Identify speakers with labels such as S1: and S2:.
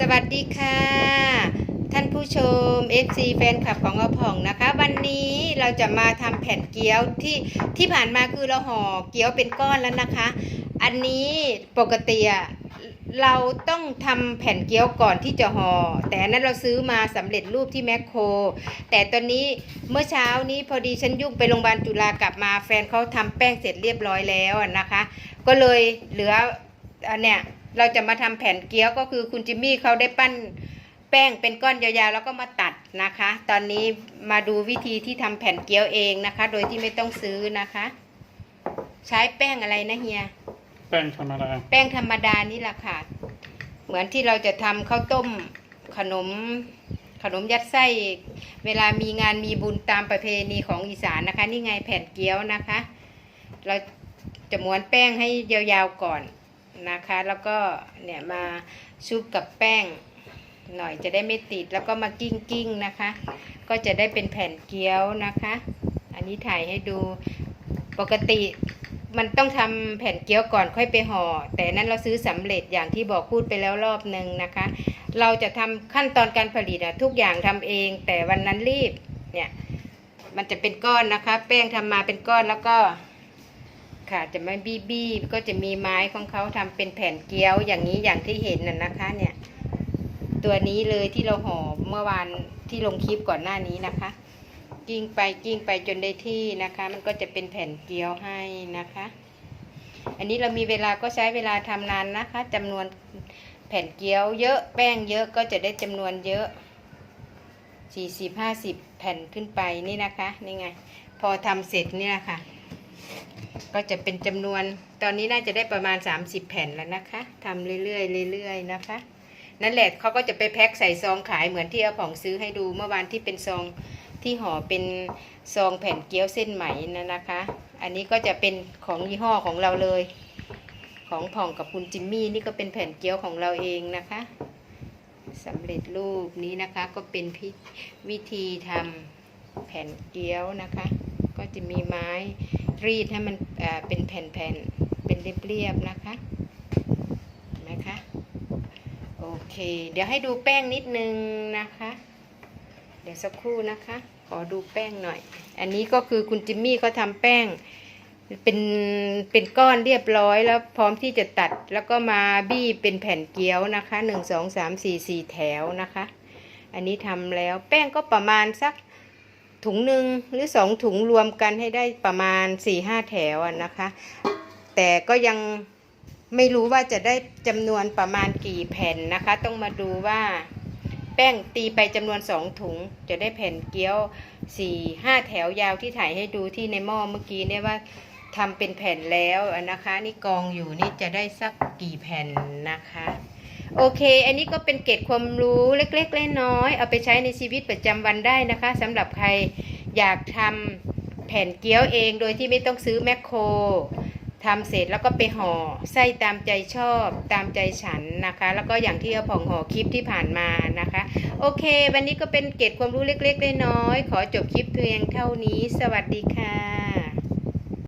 S1: สวัสดีค่ะ ท่านผู้ชม FC แฟนคลับของอาผ่องนะคะ วันนี้เราจะมาทำแผ่นเกี๊ยวที่ที่ผ่านมาคือเราห่อเกี๊ยวเป็นก้อนแล้วนะคะ อันนี้ปกติเราต้องทำแผ่นเกี๊ยวก่อนที่จะห่อแต่นั้นเราซื้อมาสำเร็จรูปที่แมคโคร แต่ตอนนี้เมื่อเช้านี้พอดีฉันยุ่งไปโรงพยาบาลจุฬากลับมาแฟนเขาทำแป้งเสร็จเรียบร้อยแล้วนะคะ ก็เลยเหลืออันเนี้ย เราจะมาทำแผ่นเกี๊ยวก็คือคุณจิมมี่เขาได้ปั้นแป้งเป็นก้อนยาวๆแล้วก็มาตัดนะคะ ตอนนี้มาดูวิธีที่ทำแผ่นเกี๊ยวเองนะคะ โดยที่ไม่ต้องซื้อนะคะ ใช้แป้งอะไรนะเฮีย
S2: แป้งธรรมดา
S1: แป้งธรรมดานี่แหละค่ะ เหมือนที่เราจะทำข้าวต้มขนมขนมยัดไส้ เวลามีงานมีบุญตามประเพณีของอีสานนะคะ นี่ไงแผ่นเกี๊ยวนะคะ เราจะม้วนแป้งให้ยาวๆก่อน นะคะ แล้วก็เนี่ยมาชุบกับแป้งหน่อยจะได้ไม่ติดแล้วก็มากิ้งกิ้งนะคะ ก็จะได้เป็นแผ่นเกี๊ยวนะคะ อันนี้ถ่ายให้ดูปกติมันต้องทำแผ่นเกี๊ยวก่อนค่อยไปห่อ แต่นั้นเราซื้อสำเร็จอย่างที่บอกพูดไปแล้วรอบหนึ่งนะคะ เราจะทำขั้นตอนการผลิตอะทุกอย่างทำเอง แต่วันนั้นรีบเนี่ยมันจะเป็นก้อนนะคะ แป้งทำมาเป็นก้อนแล้วก็ ค่ะจะไม่บี้บี้ก็จะมีไม้ของเขาทำเป็นแผ่นเกี๊ยวอย่างนี้อย่างที่เห็นน่ะนะคะเนี่ย ตัวนี้เลยที่เราห่อเมื่อวานที่ลงคลิปก่อนหน้านี้นะคะ กิ้งไปกิ้งไปจนได้ที่นะคะ มันก็จะเป็นแผ่นเกี๊ยวให้นะคะ อันนี้เรามีเวลาก็ใช้เวลาทำนานนะคะจำนวนแผ่นเกี๊ยวเยอะแป้งเยอะก็จะได้จำนวนเยอะสี่สิบห้าสิบแผ่นขึ้นไปนี่นะคะนี่ไง พอทำเสร็จเนี่ยค่ะ ก็จะเป็นจำนวนตอนนี้น่าจะได้ประมาณ 30 แผ่นแล้วนะคะทำเรื่อยๆเรื่อยๆนะคะ นั่นแหละเขาก็จะไปแพ็คใส่ซองขายเหมือนที่อาผ่องซื้อให้ดูเมื่อวานที่เป็นซองที่ห่อเป็นซองแผ่นเกี๊ยวเส้นไหมนะนะคะ อันนี้ก็จะเป็นของยี่ห้อของเราเลย ของผ่องกับคุณจิมมี่นี่ก็เป็นแผ่นเกี๊ยวของเราเองนะคะสำเร็จรูปนี้นะคะก็เป็นพิวิธีทำแผ่นเกี๊ยวนะคะ ก็จะมีไม้ รีดให้มันเป็นแผ่นๆ เป็นเรียบๆนะคะเห็นไหมคะ โอเค เดี๋ยวให้ดูแป้งนิดนึงนะคะ เดี๋ยวสักครู่นะคะ ขอดูแป้งหน่อย อันนี้ก็คือคุณจิมมี่เขาทำแป้งเป็นเป็นก้อนเรียบร้อยแล้วพร้อมที่จะตัดแล้วก็มาบี้เป็นแผ่นเกี๊ยวนะคะหนึ่งสองสามสี่สี่แถวนะคะ อันนี้ทำแล้วแป้งก็ประมาณสัก ถุงหนึ่งหรือสองถุงรวมกันให้ได้ประมาณสี่ห้าแถวนะคะ แต่ก็ยังไม่รู้ว่าจะได้จำนวนประมาณกี่แผ่นนะคะ ต้องมาดูว่าแป้งตีไปจำนวนสองถุง จะได้แผ่นเกี๊ยวสี่ห้าแถวยาวที่ถ่ายให้ดูที่ในหม้อเมื่อกี้เนี่ยว่าทำเป็นแผ่นแล้วนะคะ นี่กองอยู่นี่จะได้สักกี่แผ่นนะคะ โอเค อันนี้ก็เป็นเกร็ดความรู้เล็กๆน้อยๆเอาไปใช้ในชีวิตประจำวันได้นะคะสำหรับใครอยากทำแผ่นเกี๊ยวเองโดยที่ไม่ต้องซื้อแมคโครทำเสร็จแล้วก็ไปห่อไส้ตามใจชอบตามใจฉันนะคะ แล้วก็อย่างที่เอาผ่องห่อคลิปที่ผ่านมานะคะ โอเค วันนี้ก็เป็นเกร็ดความรู้เล็กๆน้อยๆขอจบคลิปเพียงเท่านี้ สวัสดีค่ะ